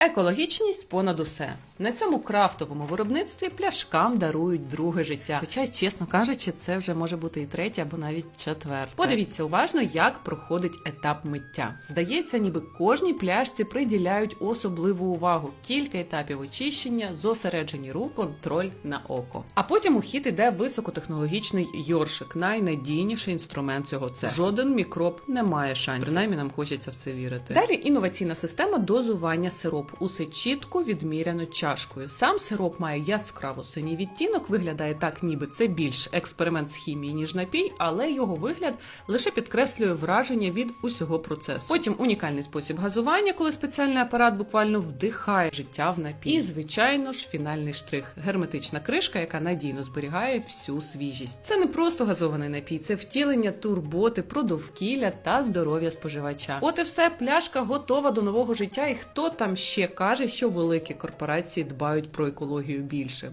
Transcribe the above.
Екологічність понад усе на цьому крафтовому виробництві пляшкам дарують друге життя. Хоча, чесно кажучи, це вже може бути і третє або навіть четверте. Подивіться уважно, як проходить етап миття. Здається, ніби кожній пляшці приділяють особливу увагу. Кілька етапів очищення, зосереджені рук, контроль на око. А потім у хід іде високотехнологічний йоршик, найнадійніший інструмент цього це. Жоден мікроб не має шансів. Принаймні нам хочеться в це вірити. Далі інноваційна система дозування сиропу. Усе чітко відміряно чашкою. Сам сироп має яскраво синій відтінок, виглядає так, ніби це більш експеримент з хімії, ніж напій, але його вигляд лише підкреслює враження від усього процесу. Потім унікальний спосіб газування, коли спеціальний апарат буквально вдихає життя в напій. І, звичайно ж, фінальний штрих герметична кришка, яка надійно зберігає всю свіжість. Це не просто газований напій, це втілення турботи про довкілля та здоров'я споживача. От і все, пляшка готова до нового життя. І хто там ще каже, що великі корпорації дбають про екологію більше?